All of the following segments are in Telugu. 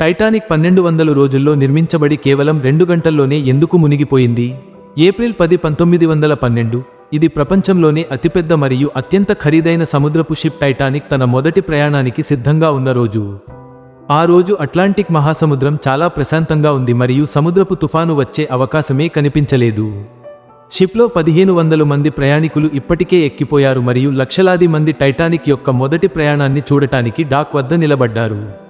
టైటానిక్ పన్నెండు వందల రోజుల్లో నిర్మించబడి కేవలం రెండు గంటల్లోనే ఎందుకు మునిగిపోయింది? ఏప్రిల్ పది పంతొమ్మిది వందల పన్నెండు. ఇది ప్రపంచంలోనే అతిపెద్ద మరియు అత్యంత ఖరీదైన సముద్రపు షిప్ టైటానిక్ తన మొదటి ప్రయాణానికి సిద్ధంగా ఉన్న రోజు. ఆ రోజు అట్లాంటిక్ మహాసముద్రం చాలా ప్రశాంతంగా ఉంది మరియు సముద్రపు తుఫాను వచ్చే అవకాశమే కనిపించలేదు. షిప్లో పదిహేను వందల మంది ప్రయాణికులు ఇప్పటికే ఎక్కిపోయారు మరియు లక్షలాది మంది టైటానిక్ యొక్క మొదటి ప్రయాణాన్ని చూడటానికి డాక్ వద్ద నిలబడ్డారు.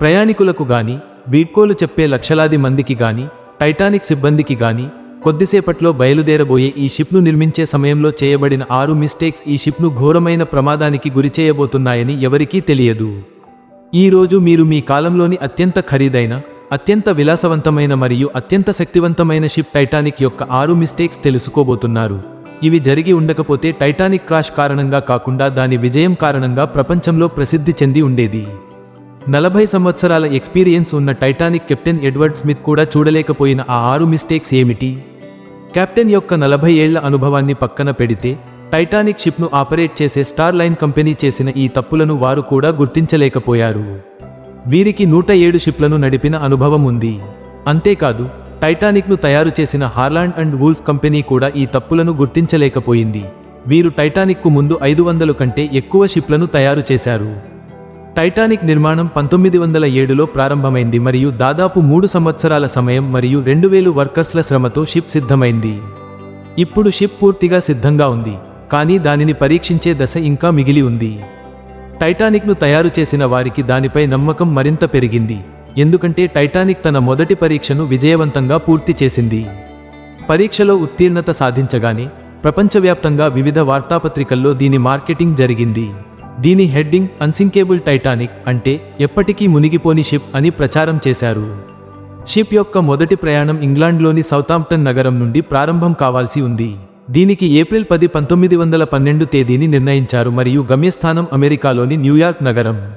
ప్రయాణికులకు గాని వీడ్కోలు చెప్పే లక్షలాది మందికి గాని టైటానిక్ సిబ్బందికి గాని కొద్దిసేపట్లో బయలుదేరబోయే ఈ షిప్ను నిర్మించే సమయంలో చేయబడిన ఆరు మిస్టేక్స్ ఈ షిప్ను ఘోరమైన ప్రమాదానికి గురిచేయబోతున్నాయని ఎవరికీ తెలియదు. ఈ రోజు మీరు మీ కాలంలోని అత్యంత ఖరీదైన అత్యంత విలాసవంతమైన మరియు అత్యంత శక్తివంతమైన షిప్ టైటానిక్ యొక్క ఆరు మిస్టేక్స్ తెలుసుకోబోతున్నారు. ఇవి జరిగి ఉండకపోతే టైటానిక్ క్రాష్ కారణంగా కాకుండా దాని విజయం కారణంగా ప్రపంచంలో ప్రసిద్ధి చెంది ఉండేది. నలభై సంవత్సరాల ఎక్స్పీరియన్స్ ఉన్న టైటానిక్ కెప్టెన్ ఎడ్వర్డ్ స్మిత్ కూడా చూడలేకపోయిన ఆ ఆరు మిస్టేక్స్ ఏమిటి? కెప్టెన్ యొక్క నలభై ఏళ్ళ అనుభవాన్ని పక్కన పెడితే టైటానిక్ షిప్ను ఆపరేట్ చేసే స్టార్ లైన్ కంపెనీ చేసిన ఈ తప్పులను వారు కూడా గుర్తించలేకపోయారు. వీరికి నూట ఏడు షిప్లను నడిపిన అనుభవం ఉంది. అంతేకాదు టైటానిక్ను తయారు చేసిన హార్లాండ్ అండ్ వూల్ఫ్ కంపెనీ కూడా ఈ తప్పులను గుర్తించలేకపోయింది. వీరు టైటానిక్కు ముందు ఐదు వందలు కంటే ఎక్కువ షిప్లను తయారు చేశారు. టైటానిక్ నిర్మాణం పంతొమ్మిది వందల ఏడులో ప్రారంభమైంది మరియు దాదాపు మూడు సంవత్సరాల సమయం మరియు రెండు వేలు వర్కర్స్ల శ్రమతో షిప్ సిద్ధమైంది. ఇప్పుడు షిప్ పూర్తిగా సిద్ధంగా ఉంది కానీ దానిని పరీక్షించే దశ ఇంకా మిగిలి ఉంది. టైటానిక్ను తయారు చేసిన వారికి దానిపై నమ్మకం మరింత పెరిగింది ఎందుకంటే టైటానిక్ తన మొదటి పరీక్షను విజయవంతంగా పూర్తి చేసింది. పరీక్షలో ఉత్తీర్ణత సాధించగానే ప్రపంచవ్యాప్తంగా వివిధ వార్తాపత్రికల్లో దీని మార్కెటింగ్ జరిగింది. దీని హెడ్డింగ్ అన్సింకేబుల్ టైటానిక్ అంటే ఎప్పటికీ మునిగిపోని షిప్ అని ప్రచారం చేశారు. షిప్ యొక్క మొదటి ప్రయాణం ఇంగ్లాండ్లోని సౌతాంప్టన్ నగరం నుండి ప్రారంభం కావాల్సి ఉంది. దీనికి ఏప్రిల్ పది పంతొమ్మిది వందల పన్నెండు తేదీని నిర్ణయించారు మరియు గమ్యస్థానం అమెరికాలోని న్యూయార్క్ నగరం.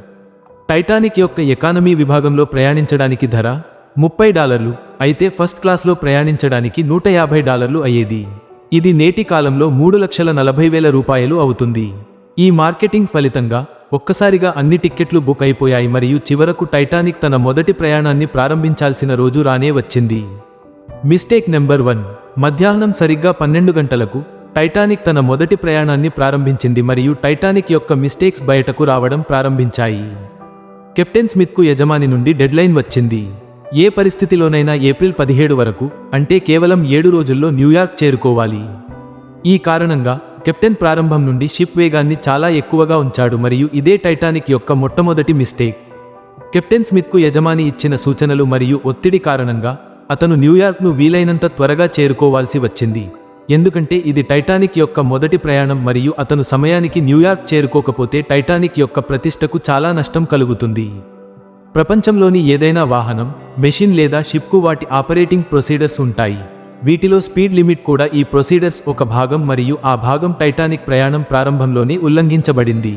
టైటానిక్ యొక్క ఎకానమీ విభాగంలో ప్రయాణించడానికి ధర ముప్పై డాలర్లు అయితే ఫస్ట్ క్లాస్లో ప్రయాణించడానికి నూట యాభై డాలర్లు అయ్యేది. ఇది నేటి కాలంలో మూడు లక్షల నలభై వేల రూపాయలు అవుతుంది. ఈ మార్కెటింగ్ ఫలితంగా ఒక్కసారిగా అన్ని టిక్కెట్లు బుక్ అయిపోయాయి మరియు చివరకు టైటానిక్ తన మొదటి ప్రయాణాన్ని ప్రారంభించాల్సిన రోజు రానే వచ్చింది. Mistake number one. మధ్యాహ్నం సరిగ్గా పన్నెండు గంటలకు టైటానిక్ తన మొదటి ప్రయాణాన్ని ప్రారంభించింది మరియు టైటానిక్ యొక్క మిస్టేక్స్ బయటకు రావడం ప్రారంభించాయి. కెప్టెన్ స్మిత్కు యజమాని నుండి డెడ్లైన్ వచ్చింది. ఏ పరిస్థితిలోనైనా ఏప్రిల్ పదిహేడు వరకు అంటే కేవలం ఏడు రోజుల్లో న్యూయార్క్ చేరుకోవాలి. ఈ కారణంగా కెప్టెన్ ప్రారంభం నుండి షిప్ వేగాన్ని చాలా ఎక్కువగా ఉంచాడు మరియు ఇదే టైటానిక్ యొక్క మొట్టమొదటి మిస్టేక్. కెప్టెన్ స్మిత్కు యజమాని ఇచ్చిన సూచనలు మరియు ఒత్తిడి కారణంగా అతను న్యూయార్క్ను వీలైనంత త్వరగా చేరుకోవాల్సి వచ్చింది. ఎందుకంటే ఇది టైటానిక్ యొక్క మొదటి ప్రయాణం మరియు అతను సమయానికి న్యూయార్క్ చేరుకోకపోతే టైటానిక్ యొక్క ప్రతిష్టకు చాలా నష్టం కలుగుతుంది. ప్రపంచంలోని ఏదైనా వాహనం మెషిన్ లేదా షిప్కు వాటి ఆపరేటింగ్ ప్రొసీడర్స్ ఉంటాయి. వీటిలో స్పీడ్ లిమిట్ కూడా ఈ ప్రొసీడర్స్ ఒక భాగం మరియు ఆ భాగం టైటానిక్ ప్రయాణం ప్రారంభంలోనే ఉల్లంఘించబడింది.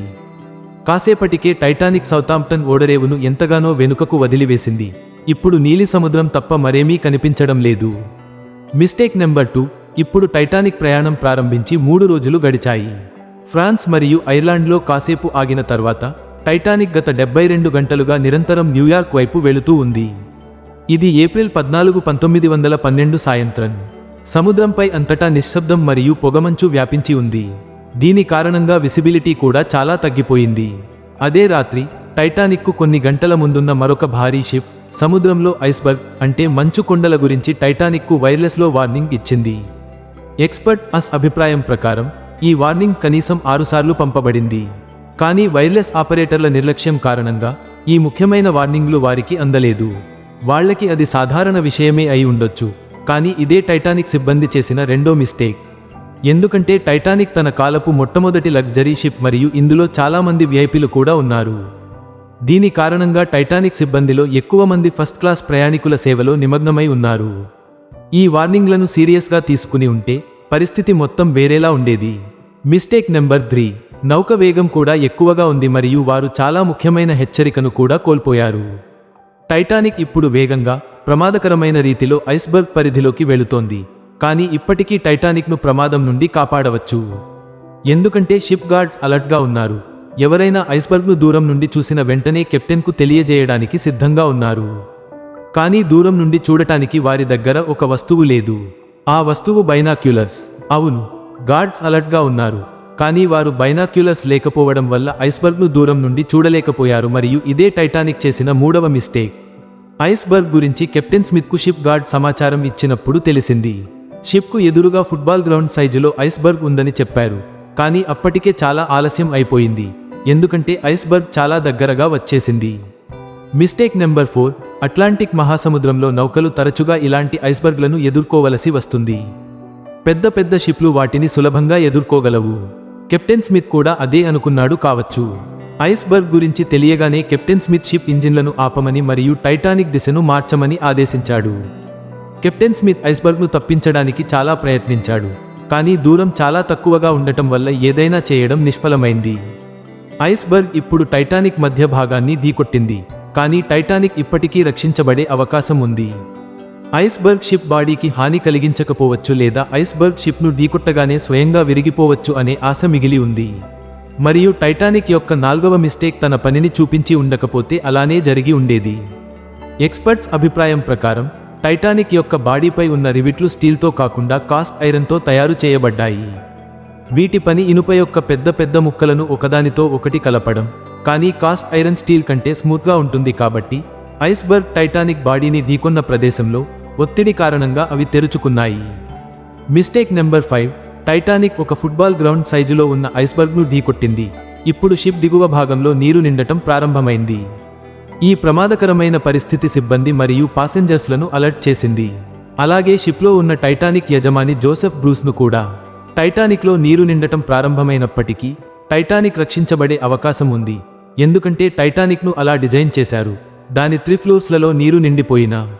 కాసేపటికే టైటానిక్ సౌతాంప్టన్ ఓడరేవును ఎంతగానో వెనుకకు వదిలివేసింది. ఇప్పుడు నీలి సముద్రం తప్ప మరేమీ కనిపించడం లేదు. మిస్టేక్ నెంబర్ టూ ఇప్పుడు టైటానిక్ ప్రయాణం ప్రారంభించి మూడు రోజులు గడిచాయి. ఫ్రాన్స్ మరియు ఐర్లాండ్లో కాసేపు ఆగిన తర్వాత టైటానిక్ గత డెబ్బై రెండు గంటలుగా నిరంతరం న్యూయార్క్ వైపు వెళుతూ ఉంది. ఇది ఏప్రిల్ పద్నాలుగు పంతొమ్మిది వందల పన్నెండు సాయంత్రం. సముద్రంపై అంతటా నిశ్శబ్దం మరియు పొగమంచు వ్యాపించి ఉంది. దీని కారణంగా విసిబిలిటీ కూడా చాలా తగ్గిపోయింది. అదే రాత్రి టైటానిక్కు కొన్ని గంటల ముందున్న మరొక భారీ షిప్ సముద్రంలో ఐస్బర్గ్ అంటే మంచు కొండల గురించి టైటానిక్కు వైర్లెస్లో వార్నింగ్ ఇచ్చింది. ఎక్స్పర్ట్ అస్ అభిప్రాయం ప్రకారం ఈ వార్నింగ్ కనీసం ఆరుసార్లు పంపబడింది. కానీ వైర్లెస్ ఆపరేటర్ల నిర్లక్ష్యం కారణంగా ఈ ముఖ్యమైన వార్నింగ్లు వారికి అందలేదు. వాళ్ళకి అది సాధారణ విషయమే అయి ఉండొచ్చు. కానీ ఇదే టైటానిక్ సిబ్బంది చేసిన రెండో మిస్టేక్. ఎందుకంటే టైటానిక్ తన కాలపు మొట్టమొదటి లగ్జరీ షిప్ మరియు ఇందులో చాలామంది విఐపీలు కూడా ఉన్నారు. దీని కారణంగా టైటానిక్ సిబ్బందిలో ఎక్కువ మంది ఫస్ట్ క్లాస్ ప్రయాణికుల సేవలో నిమగ్నమై ఉన్నారు. ఈ వార్నింగ్లను సీరియస్గా తీసుకుని ఉంటే పరిస్థితి మొత్తం వేరేలా ఉండేది. Mistake number three. నౌక వేగం కూడా ఎక్కువగా ఉంది మరియు వారు చాలా ముఖ్యమైన హెచ్చరికను కూడా కోల్పోయారు. టైటానిక్ ఇప్పుడు వేగంగా ప్రమాదకరమైన రీతిలో ఐస్బర్గ్ పరిధిలోకి వెళుతోంది. కానీ ఇప్పటికీ టైటానిక్ను ప్రమాదం నుండి కాపాడవచ్చు. ఎందుకంటే షిప్ గార్డ్స్ అలర్ట్గా ఉన్నారు. ఎవరైనా ఐస్బర్గ్ను దూరం నుండి చూసిన వెంటనే కెప్టెన్కు తెలియజేయడానికి సిద్ధంగా ఉన్నారు. కానీ దూరం నుండి చూడటానికి వారి దగ్గర ఒక వస్తువు లేదు. ఆ వస్తువు బైనాక్యులర్స్. అవును గార్డ్స్ అలర్ట్గా ఉన్నారు. కానీ వారు బైనాక్యులర్స్ లేకపోవడం వల్ల ఐస్బర్గ్ను దూరం నుండి చూడలేకపోయారు మరియు ఇదే టైటానిక్ చేసిన మూడవ మిస్టేక్. ఐస్బర్గ్ గురించి కెప్టెన్ స్మిత్కు షిప్ గార్డ్ సమాచారం ఇచ్చినప్పుడు తెలిసింది. షిప్కు ఎదురుగా ఫుట్బాల్ గ్రౌండ్ సైజులో ఐస్బర్గ్ ఉందని చెప్పారు. కానీ అప్పటికే చాలా ఆలస్యం అయిపోయింది. ఎందుకంటే ఐస్బర్గ్ చాలా దగ్గరగా వచ్చేసింది. మిస్టేక్ నెంబర్ ఫోర్ అట్లాంటిక్ మహాసముద్రంలో నౌకలు తరచుగా ఇలాంటి ఐస్బర్గ్లను ఎదుర్కోవలసి వస్తుంది. పెద్ద పెద్ద షిప్లు వాటిని సులభంగా ఎదుర్కోగలవు. కెప్టెన్ స్మిత్ కూడా అదే అనుకున్నాడు కావచ్చు. ఐస్బర్గ్ గురించి తెలియగానే కెప్టెన్ స్మిత్ షిప్ ఇంజిన్లను ఆపమని మరియు టైటానిక్ దిశను మార్చమని ఆదేశించాడు. కెప్టెన్ స్మిత్ ఐస్బర్గ్ను తప్పించడానికి చాలా ప్రయత్నించాడు కానీ దూరం చాలా తక్కువగా ఉండటం వల్ల ఏదైనా చేయడం నిష్ఫలమైంది. ఐస్బర్గ్ ఇప్పుడు టైటానిక్ మధ్య భాగాన్ని ఢీకొట్టింది కానీ టైటానిక్ ఇప్పటికీ రక్షించబడే అవకాశం ఉంది. ఐస్బర్గ్ షిప్ బాడీకి హాని కలిగించకపోవచ్చు లేదా ఐస్బర్గ్ షిప్ను ఢీకొట్టగానే స్వయంగా విరిగిపోవచ్చు అనే ఆశ మిగిలి ఉంది. మరియు టైటానిక్ యొక్క నాల్గవ మిస్టేక్ తన పనిని చూపించి ఉండకపోతే అలానే జరిగి ఉండేది. ఎక్స్పర్ట్స్ అభిప్రాయం ప్రకారం టైటానిక్ యొక్క బాడీపై ఉన్న రివిట్లు స్టీల్తో కాకుండా కాస్ట్ ఐరన్తో తయారు చేయబడ్డాయి. వీటి పని ఇనుప యొక్క పెద్ద పెద్ద ముక్కలను ఒకదానితో ఒకటి కలపడం కానీ కాస్ట్ ఐరన్ స్టీల్ కంటే స్మూత్గా ఉంటుంది కాబట్టి ఐస్బర్గ్ టైటానిక్ బాడీని ఢీకొన్న ప్రదేశంలో ఒత్తిడి కారణంగా అవి తెరుచుకున్నాయి. మిస్టేక్ నెంబర్ ఫైవ్ టైటానిక్ ఒక ఫుట్బాల్ గ్రౌండ్ సైజులో ఉన్న ఐస్బర్గ్ను ఢీకొట్టింది. ఇప్పుడు షిప్ దిగువ భాగంలో నీరు నిండటం ప్రారంభమైంది. ఈ ప్రమాదకరమైన పరిస్థితి సిబ్బంది మరియు పాసెంజర్స్లను అలర్ట్ చేసింది. అలాగే షిప్లో ఉన్న టైటానిక్ యజమాని జోసెఫ్ బ్రూస్ను కూడా. టైటానిక్లో నీరు నిండటం ప్రారంభమైనప్పటికీ టైటానిక్ రక్షించబడే అవకాశం ఉంది. ఎందుకంటే టైటానిక్ను అలా డిజైన్ చేశారు. దాని త్రీ ఫ్లోర్స్లలో నీరు నిండిపోయినా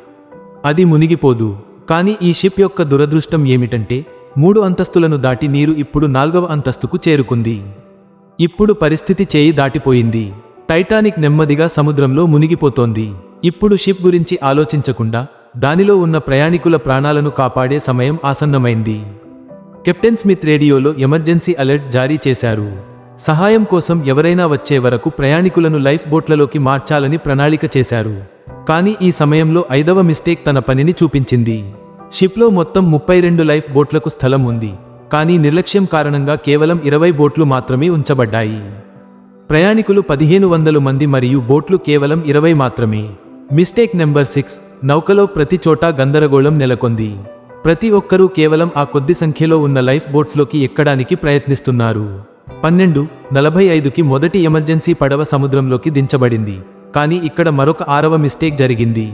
అది మునిగిపోదు. కానీ ఈ షిప్ యొక్క దురదృష్టం ఏమిటంటే మూడు అంతస్తులను దాటి నీరు ఇప్పుడు నాల్గవ అంతస్తుకు చేరుకుంది. ఇప్పుడు పరిస్థితి చేయి దాటిపోయింది. టైటానిక్ నెమ్మదిగా సముద్రంలో మునిగిపోతోంది. ఇప్పుడు షిప్ గురించి ఆలోచించకుండా దానిలో ఉన్న ప్రయాణికుల ప్రాణాలను కాపాడే సమయం ఆసన్నమైంది. కెప్టెన్ స్మిత్ రేడియోలో ఎమర్జెన్సీ అలర్ట్ జారీ చేశారు. సహాయం కోసం ఎవరైనా వచ్చే వరకు ప్రయాణికులను లైఫ్ బోట్లలోకి మార్చాలని ప్రణాళిక చేశారు. కానీ ఈ సమయంలో ఐదవ మిస్టేక్ తన పనిని చూపించింది. షిప్లో మొత్తం ముప్పై రెండు లైఫ్ బోట్లకు స్థలం ఉంది కానీ నిర్లక్ష్యం కారణంగా కేవలం ఇరవై బోట్లు మాత్రమే ఉంచబడ్డాయి. ప్రయాణికులు పదిహేను వందలు మంది మరియు బోట్లు కేవలం ఇరవై మాత్రమే. మిస్టేక్ నెంబర్ సిక్స్ నౌకలో ప్రతి చోటా గందరగోళం నెలకొంది. ప్రతి ఒక్కరూ కేవలం ఆ కొద్ది సంఖ్యలో ఉన్న లైఫ్ బోట్స్లోకి ఎక్కడానికి ప్రయత్నిస్తున్నారు. పన్నెండు నలభై ఐదుకి మొదటి ఎమర్జెన్సీ పడవ సముద్రంలోకి దించబడింది కానీ ఇక్కడ మరొక ఆరవ మిస్టేక్ జరిగింది.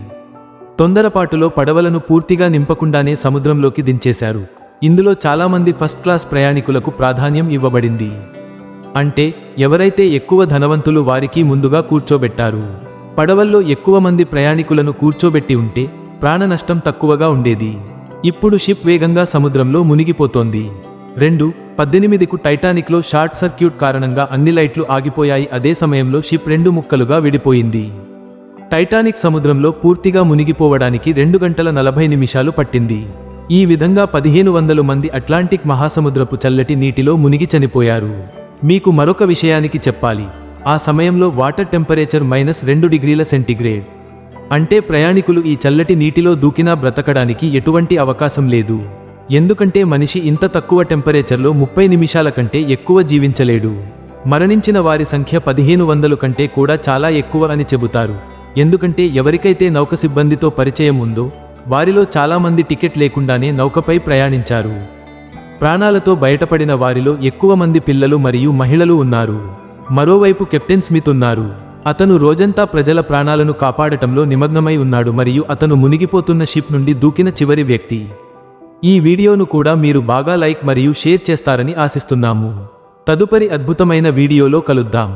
తొందరపాటులో పడవలను పూర్తిగా నింపకుండానే సముద్రంలోకి దించేశారు. ఇందులో చాలామంది ఫస్ట్ క్లాస్ ప్రయాణికులకు ప్రాధాన్యం ఇవ్వబడింది. అంటే ఎవరైతే ఎక్కువ ధనవంతులు వారికి ముందుగా కూర్చోబెట్టారు. పడవల్లో ఎక్కువ మంది ప్రయాణికులను కూర్చోబెట్టి ఉంటే ప్రాణ నష్టం తక్కువగా ఉండేది. ఇప్పుడు షిప్ వేగంగా సముద్రంలో మునిగిపోతోంది. రెండు పద్దెనిమిదికు టైటానిక్లో షార్ట్ సర్క్యూట్ కారణంగా అన్ని లైట్లు ఆగిపోయాయి. అదే సమయంలో షిప్ రెండు ముక్కలుగా విడిపోయింది. టైటానిక్ సముద్రంలో పూర్తిగా మునిగిపోవడానికి రెండు గంటల నలభై నిమిషాలు పట్టింది. ఈ విధంగా పదిహేను వందలు మంది అట్లాంటిక్ మహాసముద్రపు చల్లటి నీటిలో మునిగి చనిపోయారు. మీకు మరొక విషయానికి చెప్పాలి. ఆ సమయంలో వాటర్ టెంపరేచర్ మైనస్ రెండు డిగ్రీల సెంటీగ్రేడ్. అంటే ప్రయాణికులు ఈ చల్లటి నీటిలో దూకినా బ్రతకడానికి ఎటువంటి అవకాశం లేదు. ఎందుకంటే మనిషి ఇంత తక్కువ టెంపరేచర్లో ముప్పై నిమిషాల కంటే ఎక్కువ జీవించలేడు. మరణించిన వారి సంఖ్య పదిహేను వందలు కంటే కూడా చాలా ఎక్కువ అని చెబుతారు. ఎందుకంటే ఎవరికైతే నౌక సిబ్బందితో పరిచయం ఉందో వారిలో చాలామంది టికెట్ లేకుండానే నౌకపై ప్రయాణించారు. ప్రాణాలతో బయటపడిన వారిలో ఎక్కువ మంది పిల్లలు మరియు మహిళలు ఉన్నారు. మరోవైపు కెప్టెన్ స్మిత్ ఉన్నారు. అతను రోజంతా ప్రజల ప్రాణాలను కాపాడటంలో నిమగ్నమై ఉన్నాడు మరియు అతను మునిగిపోతున్న షిప్ నుండి దూకిన చివరి వ్యక్తి. ఈ వీడియోను కూడా మీరు బాగా లైక్ మరియు షేర్ చేస్తారని ఆశిస్తున్నాము. తదుపరి అద్భుతమైన వీడియోలో కలుద్దాం.